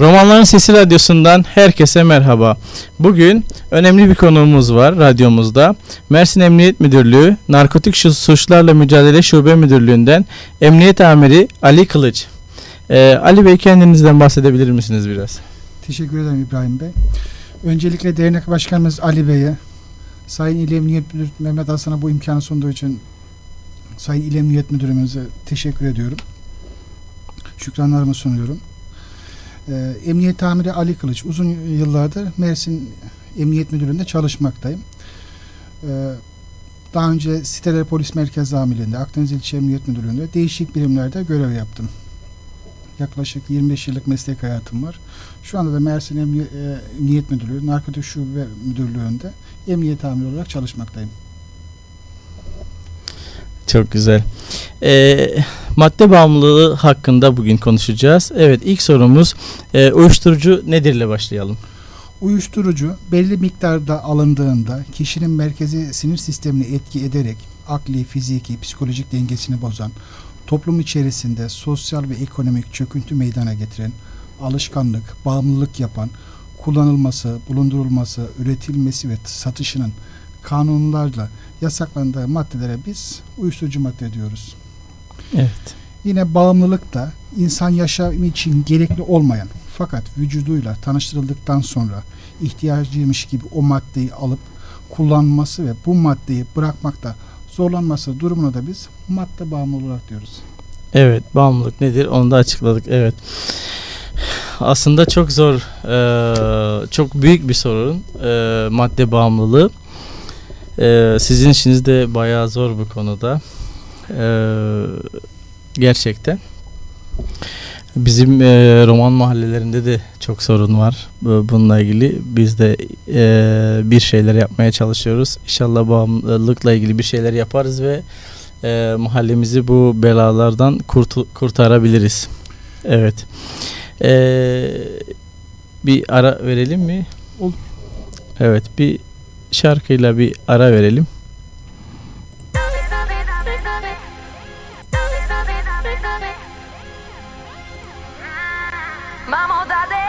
Romanların Sesi Radyosu'ndan herkese merhaba. Bugün önemli bir konuğumuz var radyomuzda. Mersin Emniyet Müdürlüğü Narkotik Suçlarla Mücadele Şube Müdürlüğü'nden Emniyet Amiri Ali Kılıç. Ee, Ali Bey kendinizden bahsedebilir misiniz biraz? Teşekkür ederim İbrahim Bey. Öncelikle dernek başkanımız Ali Bey'e, Sayın İl Emniyet Müdürü Mehmet Hasan'a bu imkanı sunduğu için Sayın İl Emniyet Müdürümüze teşekkür ediyorum. Şükranlarımı sunuyorum. Ee, Emniyet Amiri Ali Kılıç. Uzun yıllardır Mersin Emniyet Müdürlüğü'nde çalışmaktayım. Ee, daha önce Siteler Polis Merkez Amirliği'nde, Akdeniz İlçe Emniyet Müdürlüğü'nde değişik birimlerde görev yaptım. Yaklaşık 25 yıllık meslek hayatım var. Şu anda da Mersin e, Emniyet Müdürlüğü, Narkotik Şube Müdürlüğü'nde emniyet amiri olarak çalışmaktayım. Çok güzel. Ee, madde bağımlılığı hakkında bugün konuşacağız. Evet ilk sorumuz e, uyuşturucu nedirle başlayalım. Uyuşturucu belli miktarda alındığında kişinin merkezi sinir sistemini etki ederek akli, fiziki, psikolojik dengesini bozan, toplum içerisinde sosyal ve ekonomik çöküntü meydana getiren, alışkanlık, bağımlılık yapan, kullanılması, bulundurulması, üretilmesi ve satışının kanunlarla yasaklandığı maddelere biz uyuşturucu madde diyoruz. Evet. Yine bağımlılık da insan yaşamı için gerekli olmayan fakat vücuduyla tanıştırıldıktan sonra ihtiyacıymış gibi o maddeyi alıp kullanması ve bu maddeyi bırakmakta zorlanması durumuna da biz madde bağımlı olarak diyoruz. Evet, bağımlılık nedir? Onu da açıkladık. Evet. Aslında çok zor, çok büyük bir sorun eee, madde bağımlılığı. Eee, sizin işiniz de bayağı zor bu konuda. Eee, gerçekten. Bizim eee, roman mahallelerinde de çok sorun var bu- bununla ilgili. Biz de eee, bir şeyler yapmaya çalışıyoruz. İnşallah bağımlılıkla ilgili bir şeyler yaparız ve eee, mahallemizi bu belalardan kurtu- kurtarabiliriz. Evet. Eee, bir ara verelim mi? Olur. Evet, bir şarkıyla bir ara verelim. Vamos dale,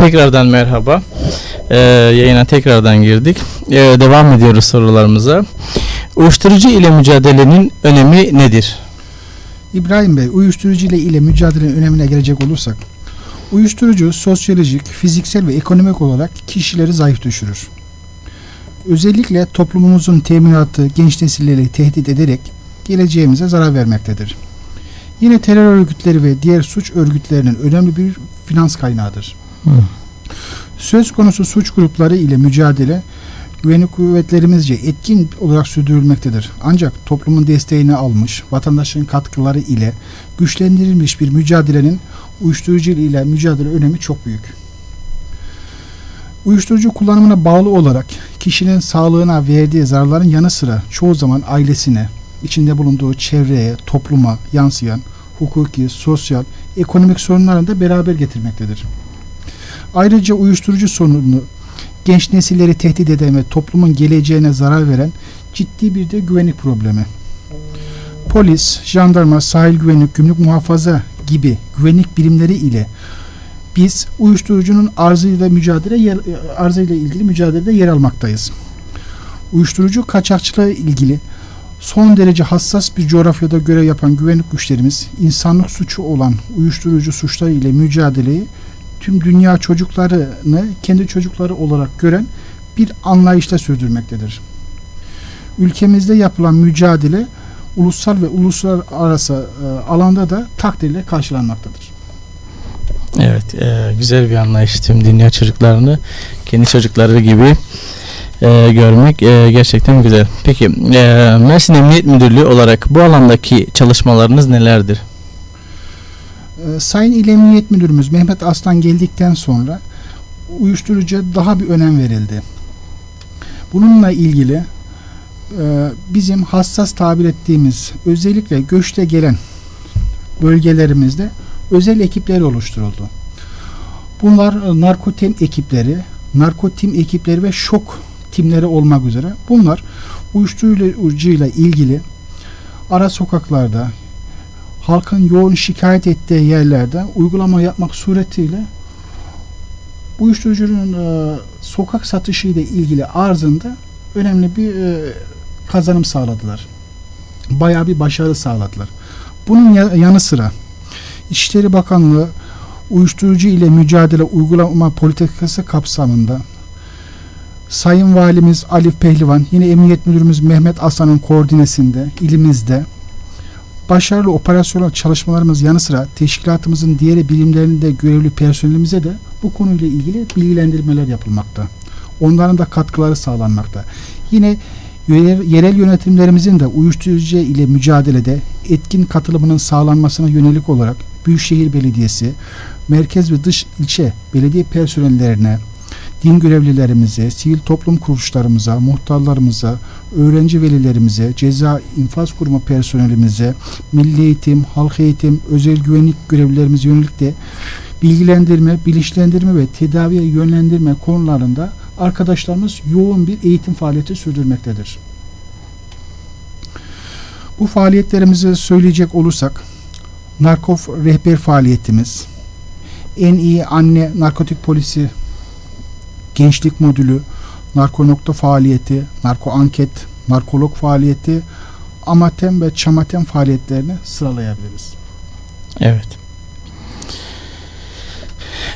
tekrardan merhaba. E, yayına tekrardan girdik. E, devam ediyoruz sorularımıza. Uyuşturucu ile mücadelenin önemi nedir? İbrahim Bey, uyuşturucu ile ile mücadelenin önemine gelecek olursak, uyuşturucu sosyolojik, fiziksel ve ekonomik olarak kişileri zayıf düşürür. Özellikle toplumumuzun teminatı genç nesilleri tehdit ederek geleceğimize zarar vermektedir. Yine terör örgütleri ve diğer suç örgütlerinin önemli bir finans kaynağıdır. Söz konusu suç grupları ile mücadele güvenlik kuvvetlerimizce etkin olarak sürdürülmektedir. Ancak toplumun desteğini almış, vatandaşın katkıları ile güçlendirilmiş bir mücadelenin uyuşturucu ile mücadele önemi çok büyük. Uyuşturucu kullanımına bağlı olarak kişinin sağlığına verdiği zararların yanı sıra çoğu zaman ailesine, içinde bulunduğu çevreye, topluma yansıyan hukuki, sosyal, ekonomik sorunlarını da beraber getirmektedir. Ayrıca uyuşturucu sorunu genç nesilleri tehdit eden ve toplumun geleceğine zarar veren ciddi bir de güvenlik problemi. Polis, jandarma, sahil güvenlik, gümrük muhafaza gibi güvenlik birimleri ile biz uyuşturucunun arzıyla mücadele yer, arzıyla ilgili mücadelede yer almaktayız. Uyuşturucu kaçakçılığa ilgili son derece hassas bir coğrafyada görev yapan güvenlik güçlerimiz insanlık suçu olan uyuşturucu suçları ile mücadeleyi tüm dünya çocuklarını kendi çocukları olarak gören bir anlayışta sürdürmektedir. Ülkemizde yapılan mücadele ulusal ve uluslararası e, alanda da takdirle karşılanmaktadır. Evet, e, güzel bir anlayış tüm dünya çocuklarını kendi çocukları gibi e, görmek e, gerçekten güzel. Peki, e, Mersin Emniyet Müdürlüğü olarak bu alandaki çalışmalarınız nelerdir? Ee, Sayın İl Emniyet Müdürümüz Mehmet Aslan geldikten sonra uyuşturucuya daha bir önem verildi. Bununla ilgili e, bizim hassas tabir ettiğimiz özellikle göçte gelen bölgelerimizde özel ekipler oluşturuldu. Bunlar e, narkotem ekipleri, narkotim ekipleri ve şok timleri olmak üzere bunlar uyuşturucuyla ilgili ara sokaklarda halkın yoğun şikayet ettiği yerlerde uygulama yapmak suretiyle uyuşturucunun e, sokak satışı ile ilgili arzında önemli bir e, kazanım sağladılar. Bayağı bir başarı sağladılar. Bunun ya- yanı sıra İçişleri Bakanlığı uyuşturucu ile mücadele uygulama politikası kapsamında Sayın Valimiz Alif Pehlivan, yine Emniyet Müdürümüz Mehmet Aslan'ın koordinesinde ilimizde başarılı operasyonel çalışmalarımız yanı sıra teşkilatımızın diğer birimlerinde görevli personelimize de bu konuyla ilgili bilgilendirmeler yapılmakta. Onların da katkıları sağlanmakta. Yine yerel yönetimlerimizin de uyuşturucu ile mücadelede etkin katılımının sağlanmasına yönelik olarak Büyükşehir Belediyesi, merkez ve dış ilçe belediye personellerine, din görevlilerimize, sivil toplum kuruluşlarımıza, muhtarlarımıza, öğrenci velilerimize, ceza infaz kurumu personelimize, milli eğitim, halk eğitim, özel güvenlik görevlilerimize yönelik de bilgilendirme, bilinçlendirme ve tedaviye yönlendirme konularında arkadaşlarımız yoğun bir eğitim faaliyeti sürdürmektedir. Bu faaliyetlerimizi söyleyecek olursak, narkof rehber faaliyetimiz, en iyi anne narkotik polisi gençlik modülü, narko nokta faaliyeti, narko anket, narkolog faaliyeti, amatem ve çamatem faaliyetlerini sıralayabiliriz. Evet.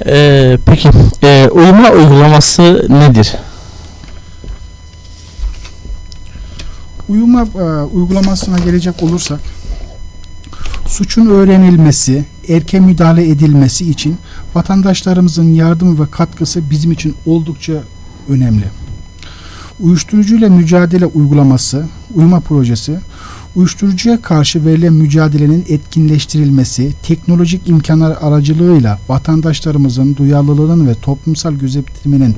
E, peki, e, uyuma uygulaması nedir? Uyuma e, uygulamasına gelecek olursak, suçun öğrenilmesi, erken müdahale edilmesi için vatandaşlarımızın yardımı ve katkısı bizim için oldukça önemli. Uyuşturucuyla mücadele uygulaması, uyuma projesi, uyuşturucuya karşı verilen mücadelenin etkinleştirilmesi, teknolojik imkanlar aracılığıyla vatandaşlarımızın duyarlılığının ve toplumsal gözetiminin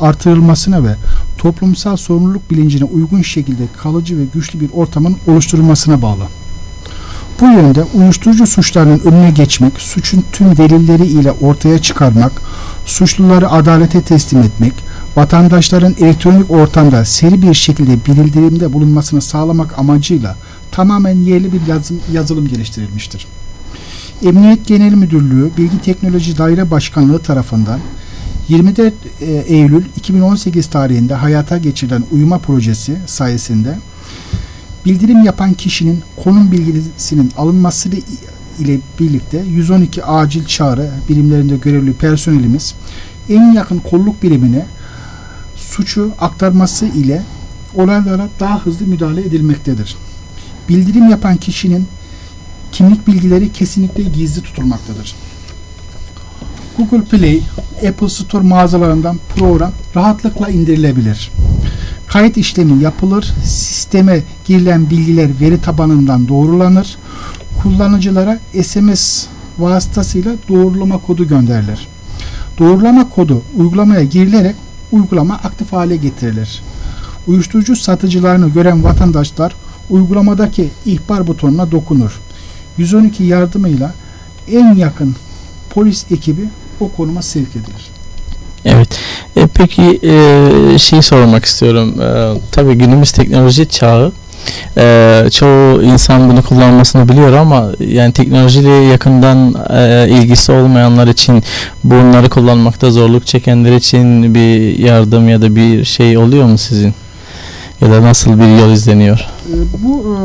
artırılmasına ve toplumsal sorumluluk bilincine uygun şekilde kalıcı ve güçlü bir ortamın oluşturulmasına bağlı. Bu yönde uyuşturucu suçlarının önüne geçmek, suçun tüm delilleri ile ortaya çıkarmak, suçluları adalete teslim etmek, vatandaşların elektronik ortamda seri bir şekilde bildirimde bulunmasını sağlamak amacıyla tamamen yerli bir yazım, yazılım geliştirilmiştir. Emniyet Genel Müdürlüğü Bilgi Teknoloji Daire Başkanlığı tarafından 24 e, Eylül 2018 tarihinde hayata geçirilen uyuma projesi sayesinde bildirim yapan kişinin konum bilgisinin alınması ile birlikte 112 acil çağrı birimlerinde görevli personelimiz en yakın kolluk birimine suçu aktarması ile olaylara daha hızlı müdahale edilmektedir. Bildirim yapan kişinin kimlik bilgileri kesinlikle gizli tutulmaktadır. Google Play, Apple Store mağazalarından program rahatlıkla indirilebilir. Kayıt işlemi yapılır, sisteme girilen bilgiler veri tabanından doğrulanır, kullanıcılara SMS vasıtasıyla doğrulama kodu gönderilir. Doğrulama kodu uygulamaya girilerek uygulama aktif hale getirilir. Uyuşturucu satıcılarını gören vatandaşlar uygulamadaki ihbar butonuna dokunur. 112 yardımıyla en yakın polis ekibi o konuma sevk edilir. Evet. Peki e, şey sormak istiyorum. E, tabii günümüz teknoloji çağı. E, çoğu insan bunu kullanmasını biliyor ama yani teknolojiyle yakından e, ilgisi olmayanlar için bunları kullanmakta zorluk çekenler için bir yardım ya da bir şey oluyor mu sizin? Ya da nasıl bir yol izleniyor? E, Bu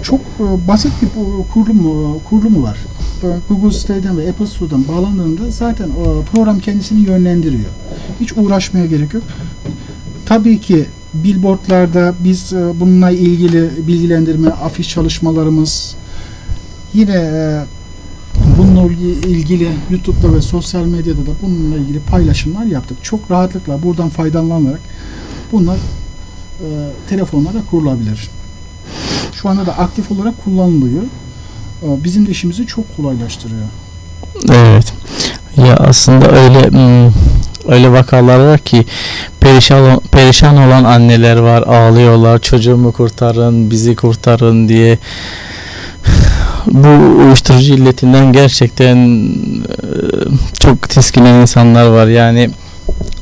e, çok e, basit bir bu kurulumu, kurulumu var. E, Google State'den ve Apple Store'dan bağlandığında zaten o program kendisini yönlendiriyor. Hiç uğraşmaya gerek yok. Tabii ki billboardlarda biz e, bununla ilgili bilgilendirme, afiş çalışmalarımız yine e, bununla ilgili YouTube'da ve sosyal medyada da bununla ilgili paylaşımlar yaptık. Çok rahatlıkla buradan faydalanarak bunlar e, telefonlara kurulabilir. Şu anda da aktif olarak kullanılıyor. E, Bizim de işimizi çok kolaylaştırıyor. Evet. Ya aslında öyle hmm, öyle vakalar var ki perişan perişan olan anneler var, ağlıyorlar. Çocuğumu kurtarın, bizi kurtarın diye. Bu uyuşturucu illetinden gerçekten e, çok tiskinen insanlar var. Yani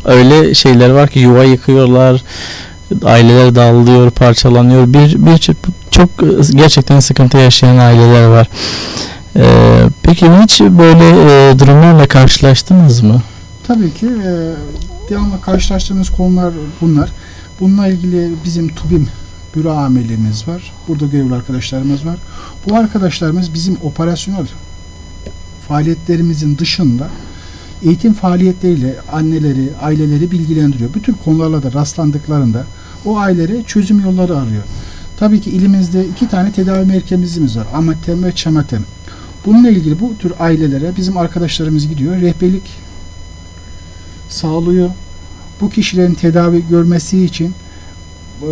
öyle şeyler var ki yuva yıkıyorlar. Aileler dağılıyor, parçalanıyor. Bir bir çok, çok gerçekten sıkıntı yaşayan aileler var. Ee, peki hiç böyle e, durumlarla karşılaştınız mı? Tabii ki e, devamlı karşılaştığımız konular bunlar. Bununla ilgili bizim TUBİM büro amirliğimiz var. Burada görevli arkadaşlarımız var. Bu arkadaşlarımız bizim operasyonel faaliyetlerimizin dışında eğitim faaliyetleriyle anneleri, aileleri bilgilendiriyor. Bütün konularla da rastlandıklarında o ailelere çözüm yolları arıyor. Tabii ki ilimizde iki tane tedavi merkezimiz var. Amatem ve Çamatem. Bununla ilgili bu tür ailelere bizim arkadaşlarımız gidiyor. Rehberlik sağlıyor. Bu kişilerin tedavi görmesi için e,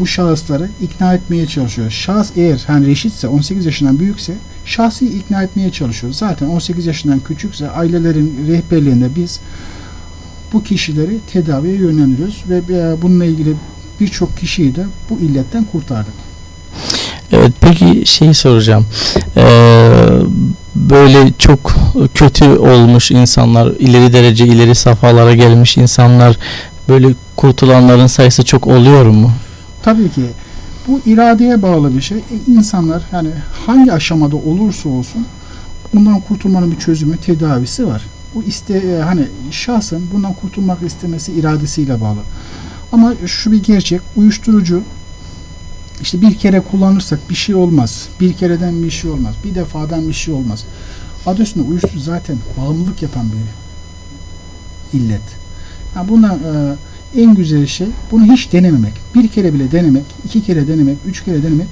bu şahısları ikna etmeye çalışıyor. Şahıs eğer hani reşitse 18 yaşından büyükse şahsi ikna etmeye çalışıyor. Zaten 18 yaşından küçükse ailelerin rehberliğinde biz bu kişileri tedaviye yönlendiriyoruz ve e, bununla ilgili birçok kişiyi de bu illetten kurtardık. Evet peki şey soracağım. Ee, böyle çok kötü olmuş insanlar, ileri derece ileri safhalara gelmiş insanlar böyle kurtulanların sayısı çok oluyor mu? Tabii ki bu iradeye bağlı bir şey. E, insanlar yani hangi aşamada olursa olsun bundan kurtulmanın bir çözümü, tedavisi var. Bu iste e, hani şahsın bundan kurtulmak istemesi iradesiyle bağlı. Ama şu bir gerçek, uyuşturucu işte bir kere kullanırsak bir şey olmaz. Bir kereden bir şey olmaz. Bir defadan bir şey olmaz. Adı üstünde uyuşturucu zaten bağımlılık yapan bir illet. Ha bundan e, en güzel şey bunu hiç denememek. Bir kere bile denemek, iki kere denemek, üç kere denemek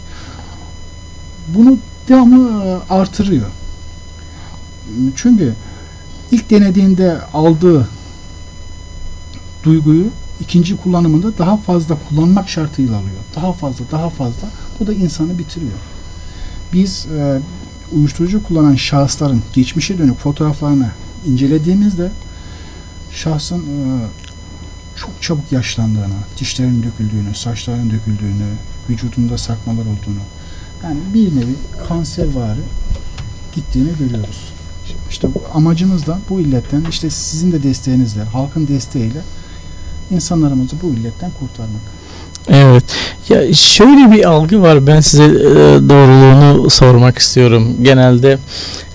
bunu devamlı e, artırıyor. Çünkü ilk denediğinde aldığı duyguyu ikinci kullanımında daha fazla kullanmak şartıyla alıyor. Daha fazla, daha fazla. Bu da insanı bitiriyor. Biz e, uyuşturucu kullanan şahısların geçmişe dönük fotoğraflarını incelediğimizde şahsın e, çok çabuk yaşlandığını, dişlerin döküldüğünü, saçların döküldüğünü, vücudunda sakmalar olduğunu, yani bir nevi kanservari gittiğini görüyoruz. İşte amacımız da bu illetten, işte sizin de desteğinizle, halkın desteğiyle insanlarımızı bu illetten kurtarmak. Evet. Ya şöyle bir algı var. Ben size e, doğruluğunu sormak istiyorum. Genelde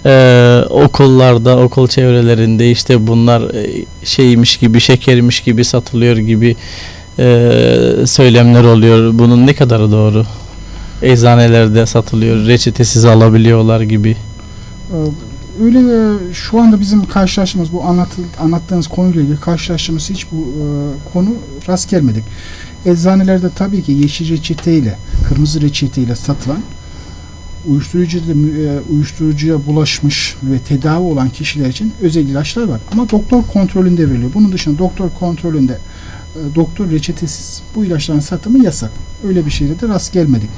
e, okullarda, okul çevrelerinde işte bunlar e, şeymiş gibi, şekermiş gibi satılıyor gibi e, söylemler oluyor. Bunun ne kadarı doğru? Eczanelerde satılıyor, reçetesiz alabiliyorlar gibi. Ee, Öyle e, şu anda bizim karşılaştığımız bu anlatı, anlattığınız konuyla ilgili karşılaştığımız hiç bu e, konu rast gelmedik. Eczanelerde tabii ki yeşil reçeteyle, kırmızı reçeteyle satılan uyuşturucu e, uyuşturucuya bulaşmış ve tedavi olan kişiler için özel ilaçlar var. Ama doktor kontrolünde veriliyor. Bunun dışında doktor kontrolünde e, doktor reçetesiz bu ilaçların satımı yasak. Öyle bir şeyle de rast gelmedik.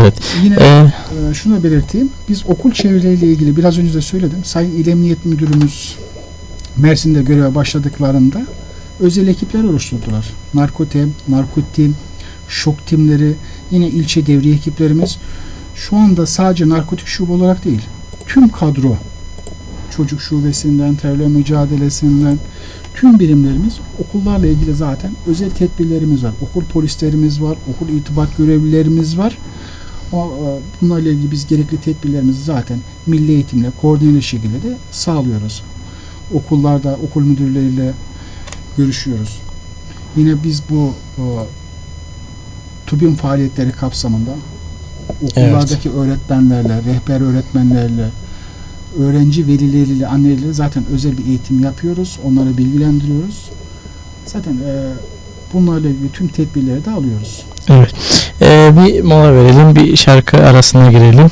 Evet. Yine E, Ee, şunu da belirteyim. Biz okul çevreleriyle ilgili biraz önce de söyledim. Sayın İl Emniyet Müdürümüz Mersin'de göreve başladıklarında özel ekipler oluşturdular. Narkotem, narkotim, şok timleri, yine ilçe devriye ekiplerimiz şu anda sadece narkotik şube olarak değil, tüm kadro çocuk şubesinden, terörle mücadelesinden tüm birimlerimiz okullarla ilgili zaten özel tedbirlerimiz var. Okul polislerimiz var, okul irtibat görevlilerimiz var. O, e, bunlarla ilgili biz gerekli tedbirlerimizi zaten milli eğitimle koordineli şekilde de sağlıyoruz. Okullarda okul müdürleriyle görüşüyoruz. Yine biz bu e, TÜBİM faaliyetleri kapsamında okullardaki öğretmenlerle, rehber öğretmenlerle, öğrenci velileriyle, anneleriyle zaten özel bir eğitim yapıyoruz. Onları bilgilendiriyoruz. Zaten e, bunlarla ilgili tüm tedbirleri de alıyoruz. evet. E, bir mola verelim, bir şarkı arasına girelim.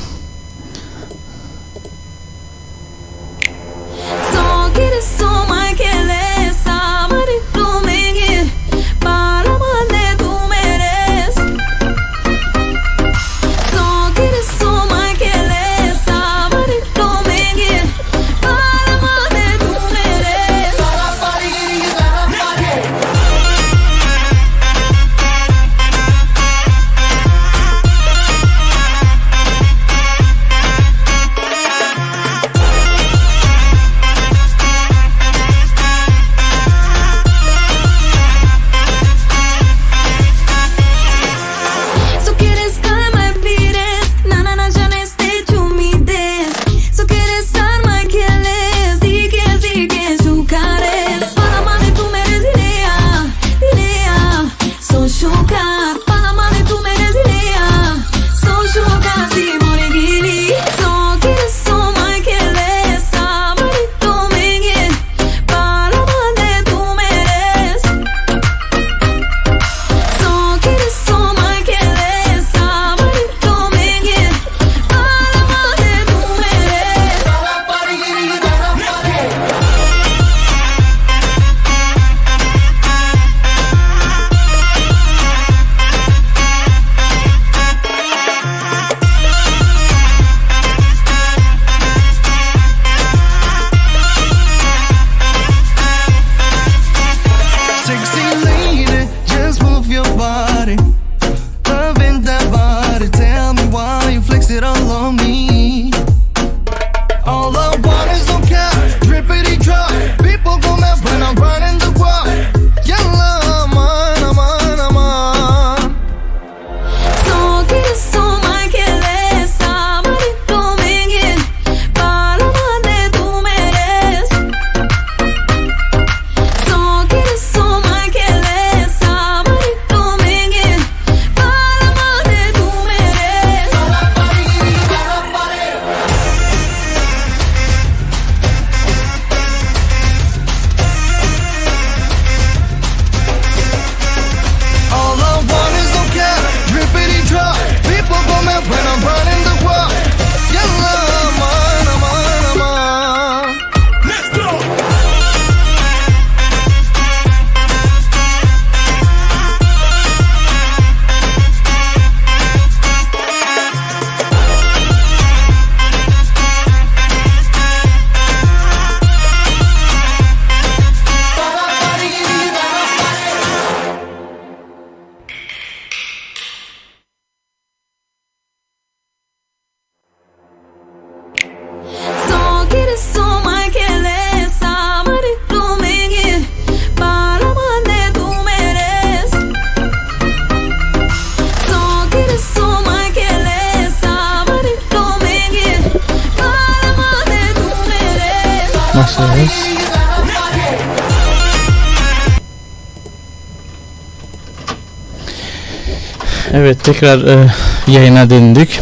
Evet tekrar e, yayına döndük.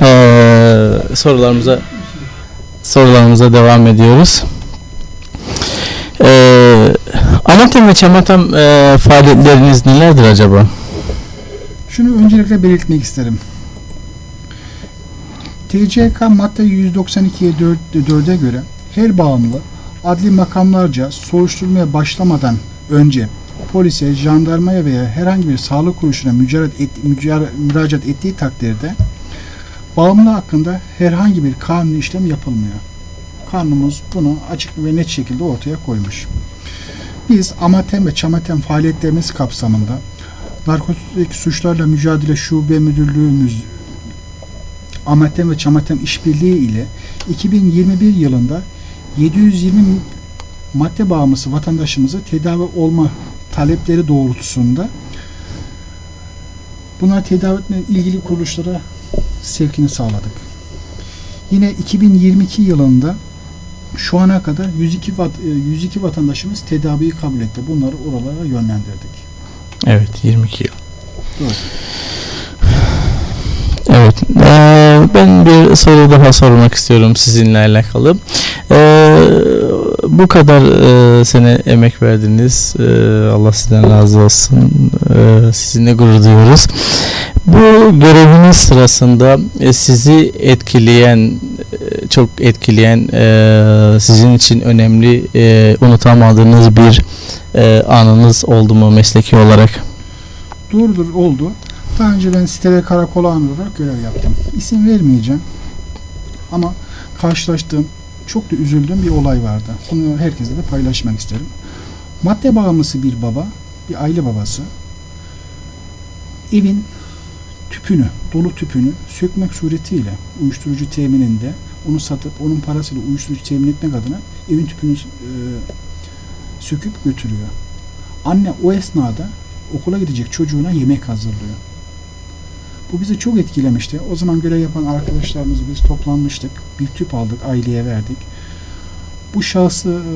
E, sorularımıza sorularımıza devam ediyoruz. E, Anlatem ve Çamatem e, faaliyetleriniz nelerdir acaba? Şunu öncelikle belirtmek isterim. TCK madde 192'ye 4'e göre her bağımlı adli makamlarca soruşturmaya başlamadan önce polise, jandarmaya veya herhangi bir sağlık kuruluşuna mücadelet et, müracaat ettiği takdirde bağımlı hakkında herhangi bir kanuni işlem yapılmıyor. Kanunumuz bunu açık ve net şekilde ortaya koymuş. Biz amatem ve çamatem faaliyetlerimiz kapsamında Narkotik Suçlarla Mücadele Şube Müdürlüğümüz Amatem ve Çamatem işbirliği ile 2021 yılında 720 madde bağımlısı vatandaşımızı tedavi olma talepleri doğrultusunda buna tedavi etme ilgili kuruluşlara sevkini sağladık. Yine 2022 yılında şu ana kadar 102 vat- e, 102 vatandaşımız tedaviyi kabul etti. Bunları oralara yönlendirdik. Evet 22 yıl. Doğru. Evet. eee, ben bir soru daha sormak istiyorum sizinle alakalı. Eee, bu kadar eee, sene emek verdiniz. Eee, Allah sizden razı olsun. Eee, sizinle gurur duyuyoruz. Bu göreviniz sırasında e, sizi etkileyen, e, çok etkileyen, e, sizin için önemli, e, unutamadığınız bir e, anınız oldu mu mesleki olarak? Doğrudur oldu. Daha önce ben sitede karakola amir olarak görev yaptım. İsim vermeyeceğim. Ama karşılaştığım, çok da üzüldüğüm bir olay vardı. Bunu herkese de paylaşmak isterim. Madde bağımlısı bir baba, bir aile babası evin tüpünü, dolu tüpünü sökmek suretiyle uyuşturucu temininde onu satıp onun parasıyla uyuşturucu temin etmek adına evin tüpünü e, söküp götürüyor. Anne o esnada okula gidecek çocuğuna yemek hazırlıyor. Bu bizi çok etkilemişti. O zaman görev yapan arkadaşlarımız biz toplanmıştık. Bir tüp aldık, aileye verdik. Bu şahsı e,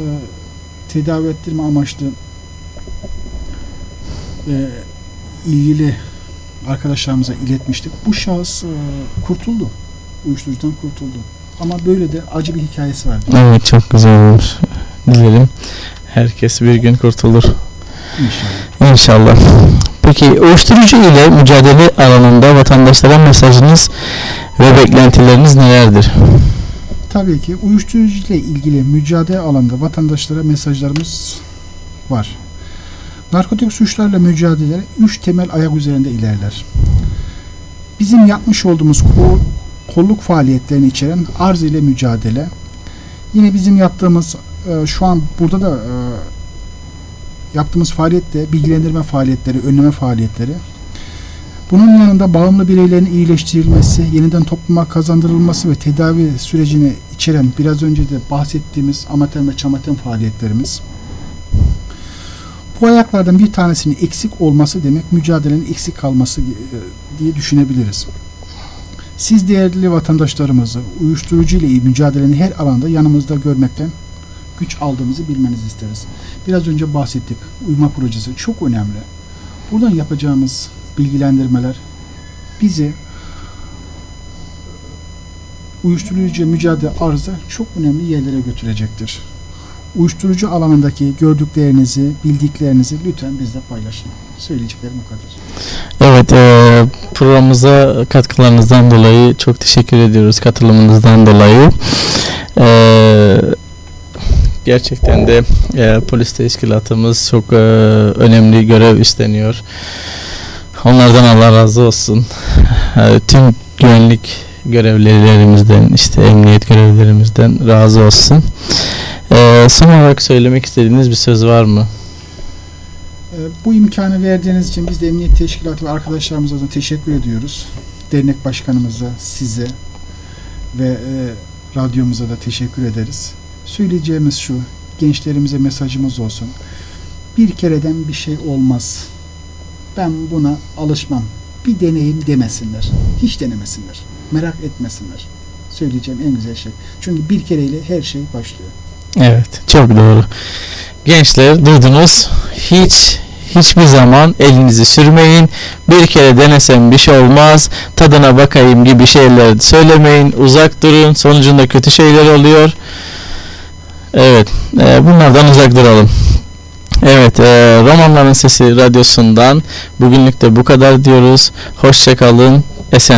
tedavi ettirme amaçlı e, ilgili arkadaşlarımıza iletmiştik. Bu şahıs e, kurtuldu. Uyuşturucudan kurtuldu. Ama böyle de acı bir hikayesi vardı. Evet çok güzel olmuş. Dilerim herkes bir gün kurtulur. İnşallah. İnşallah. Peki uyuşturucu ile mücadele alanında vatandaşlara mesajınız ve beklentileriniz nelerdir? Tabii ki uyuşturucu ile ilgili mücadele alanda vatandaşlara mesajlarımız var. Narkotik suçlarla mücadele üç temel ayak üzerinde ilerler. Bizim yapmış olduğumuz ko- kolluk faaliyetlerini içeren arz ile mücadele. Yine bizim yaptığımız e, şu an burada da e, yaptığımız faaliyette bilgilendirme faaliyetleri, önleme faaliyetleri. Bunun yanında bağımlı bireylerin iyileştirilmesi, yeniden topluma kazandırılması ve tedavi sürecini içeren biraz önce de bahsettiğimiz amatem ve çamatem faaliyetlerimiz. Bu ayaklardan bir tanesinin eksik olması demek mücadelenin eksik kalması e, diye düşünebiliriz. Siz değerli vatandaşlarımızı uyuşturucu ile mücadelenin her alanda yanımızda görmekten güç aldığımızı bilmenizi isteriz. Biraz önce bahsettik. Uyuma projesi çok önemli. Buradan yapacağımız bilgilendirmeler bizi uyuşturucu mücadele arzı çok önemli yerlere götürecektir. Uyuşturucu alanındaki gördüklerinizi, bildiklerinizi lütfen bizle paylaşın. Söyleyeceklerim o kadar. Evet e, programımıza katkılarınızdan dolayı çok teşekkür ediyoruz katılımınızdan dolayı. E, gerçekten de e, polis teşkilatımız çok e, önemli görev üstleniyor. Onlardan Allah razı olsun. E, tüm güvenlik görevlilerimizden işte emniyet görevlilerimizden razı olsun. E, son olarak söylemek istediğiniz bir söz var mı? Ee, Bu imkanı verdiğiniz için biz de Emniyet Teşkilatı ve arkadaşlarımıza da teşekkür ediyoruz. Dernek başkanımıza, size ve e, radyomuza da teşekkür ederiz. Söyleyeceğimiz şu, gençlerimize mesajımız olsun. Bir kereden bir şey olmaz. Ben buna alışmam. Bir deneyim demesinler. Hiç denemesinler. Merak etmesinler. Söyleyeceğim en güzel şey. Çünkü bir kereyle her şey başlıyor. Evet, çok doğru. Gençler duydunuz. Hiç hiçbir zaman elinizi sürmeyin. Bir kere denesem bir şey olmaz. Tadına bakayım gibi şeyler söylemeyin. Uzak durun. Sonucunda kötü şeyler oluyor. Evet, e, bunlardan uzak duralım. Evet, e, Romanların Sesi radyosundan bugünlük de bu kadar diyoruz. Hoşçakalın. Esen